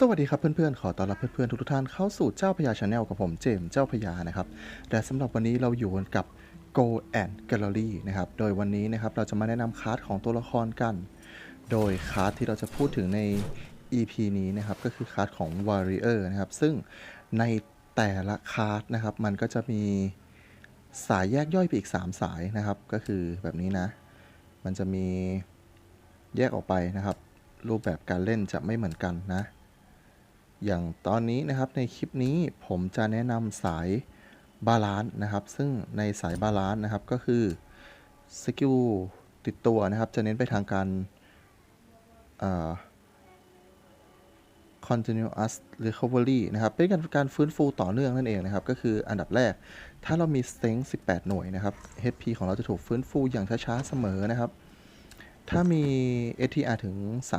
สวัสดีครับเพื่อนๆ ขอต้อนรับเพื่อนๆ ทุกๆท่านเข้าสู่เจ้าพญาชาแนลกับผมเจมส์เจ้าพญานะครับ แต่สำหรับวันนี้เราอยู่กันกับ Go and Gallery นะครับ โดยวันนี้นะครับเราจะมาแนะนำคาร์ดของตัวละครกัน โดยคาร์ดที่เราจะพูดถึงใน EP นี้นะครับก็คือคาร์ดของ Warrior นะครับ ซึ่งในแต่ละคาร์ดนะครับมันก็จะมีสายแยกย่อยไปอีก 3 สายนะครับ ก็คือแบบนี้นะ มันจะมีแยกออกไปนะครับ รูปแบบการเล่นจะไม่เหมือนกันนะ อย่างตอนนี้นะครับในคลิปนี้ผมจะแนะนำสายบาลานซ์นะครับ ซึ่งในสายบาลานซ์นะครับก็คือสกิลติดตัวนะครับ จะเน้นไปทางการเอ่อ continuous recovery นะครับ เป็นการการฟื้นฟูต่อเนื่องนั่นเองนะครับ ก็คืออันดับแรก ถ้าเรามี strength 18 หน่วยนะครับ HP ของเราจะถูกฟื้นฟูอย่างช้าๆ เสมอนะครับ ถ้ามี ATR ถึง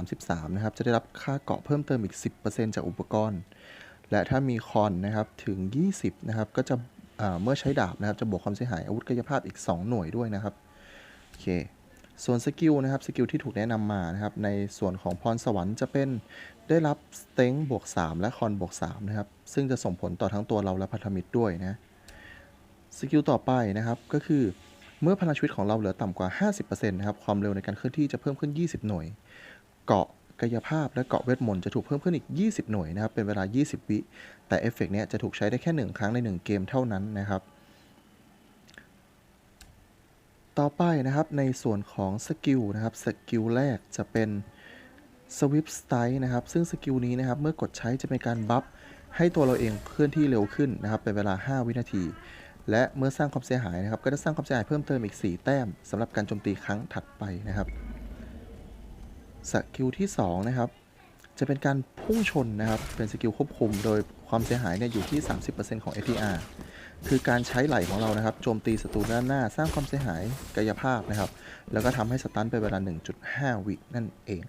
33 นะครับ จะได้รับค่าเกาะเพิ่มเติมอีก 10%จากอุปกรณ์ และถ้ามีคอนนะครับถึง 20 นะครับ ก็จะเมื่อใช้ดาบนะครับ จะบวกความเสียหายอาวุธกายภาพอีก 2 หน่วยด้วยนะครับ โอเค ส่วนสกิลนะครับ สกิลที่ถูกแนะนำมานะครับ ในส่วนของพรสวรรค์จะเป็นได้รับสเต็งบวก 3 และคอนบวก 3 นะครับ ซึ่งจะส่งผลต่อทั้งตัวเราและพันธมิตรด้วยนะ สกิลต่อไปนะครับก็คือ เมื่อพลังชีวิตของเราเหลือต่ำกว่า 50%นะครับ ความเร็วในการเคลื่อนที่จะเพิ่มขึ้น 20 หน่วย เกาะกายภาพและเกาะเวทมนต์จะถูกเพิ่มขึ้นอีก 20 หน่วยนะครับ เป็นเวลา 20 วิ แต่เอฟเฟกต์เนี้ยจะถูกใช้ได้แค่ 1 ครั้งใน 1 เกมเท่านั้นนะครับ ต่อไปนะครับในส่วนของสกิลนะครับ สกิลแรกจะเป็นสวิปสไตล์นะครับ ซึ่งสกิลนี้นะครับ เมื่อกดใช้จะเป็นการบัฟให้ตัวเราเองเคลื่อนที่เร็วขึ้นนะครับ เป็นเวลา 5 วินาที และเมื่อสร้างความเสียหายนะครับ ก็จะสร้างความเสียหายเพิ่มเติมอีก 4 แต้มสำหรับการโจมตีครั้งถัดไปนะครับสกิลที่ 2 นะครับ จะเป็นการพุ่งชนนะครับ เป็นสกิลควบคุม โดยความเสียหายเนี่ยอยู่ที่ 30%ของ ATR คือการใช้ไหล่ของเรานะครับ โจมตีศัตรูด้านหน้า สร้างความเสียหายกายภาพนะครับ แล้วก็ทำให้สตันไปเวลา 1.5 วินั่นเอง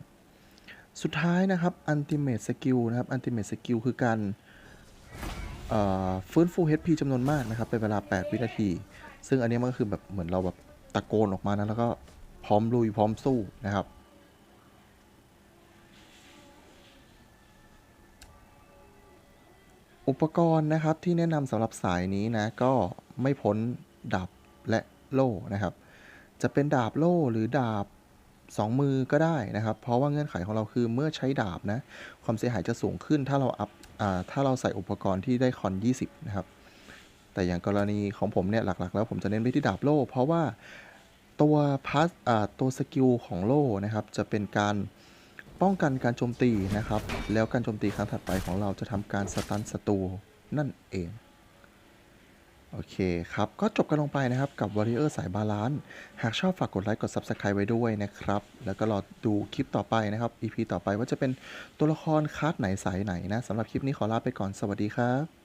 สุดท้ายนะครับ Ultimate Skill นะครับ Ultimate Skill คือการ ฟื้นฟู HP จำนวนมากนะครับ เป็นเวลา 8 วินาที ซึ่งอันนี้มันก็คือแบบเหมือนเราแบบตะโกนออกมานะแล้วก็พร้อมลุยพร้อมสู้นะครับอุปกรณ์นะครับที่แนะนำสำหรับสายนี้นะก็ไม่พ้นดาบและโล่นะครับ จะเป็นดาบโล่หรือดาบ 2 มือก็ได้นะครับ เพราะว่าเงื่อนไขของเราคือเมื่อใช้ดาบนะความเสียหายจะสูงขึ้นถ้าเราอัพ ถ้าเราใส่อุปกรณ์ที่ได้คอน 20 นะครับ แต่อย่างกรณีของผมเนี่ยหลักๆ แล้วผมจะเน้นไปที่ดาบโล่ เพราะว่าตัวพาสตัวสกิลของโล่นะครับ จะเป็นการป้องกันการโจมตีนะครับ แล้วการโจมตีครั้งถัดไปของเราจะทำการสตันศัตรูนั่นเอง โอเคครับ ก็จบกันลงไปนะครับกับ Warrior สายบาลานซ์หากชอบฝากกดไลค์กด Subscribe ไว้ด้วยนะครับ แล้วก็รอดูคลิปต่อไปนะครับ EP ต่อไปว่าจะเป็นตัวละครคาร์ดไหนสายไหนนะสำหรับคลิปนี้ขอลาไปก่อนสวัสดีครับ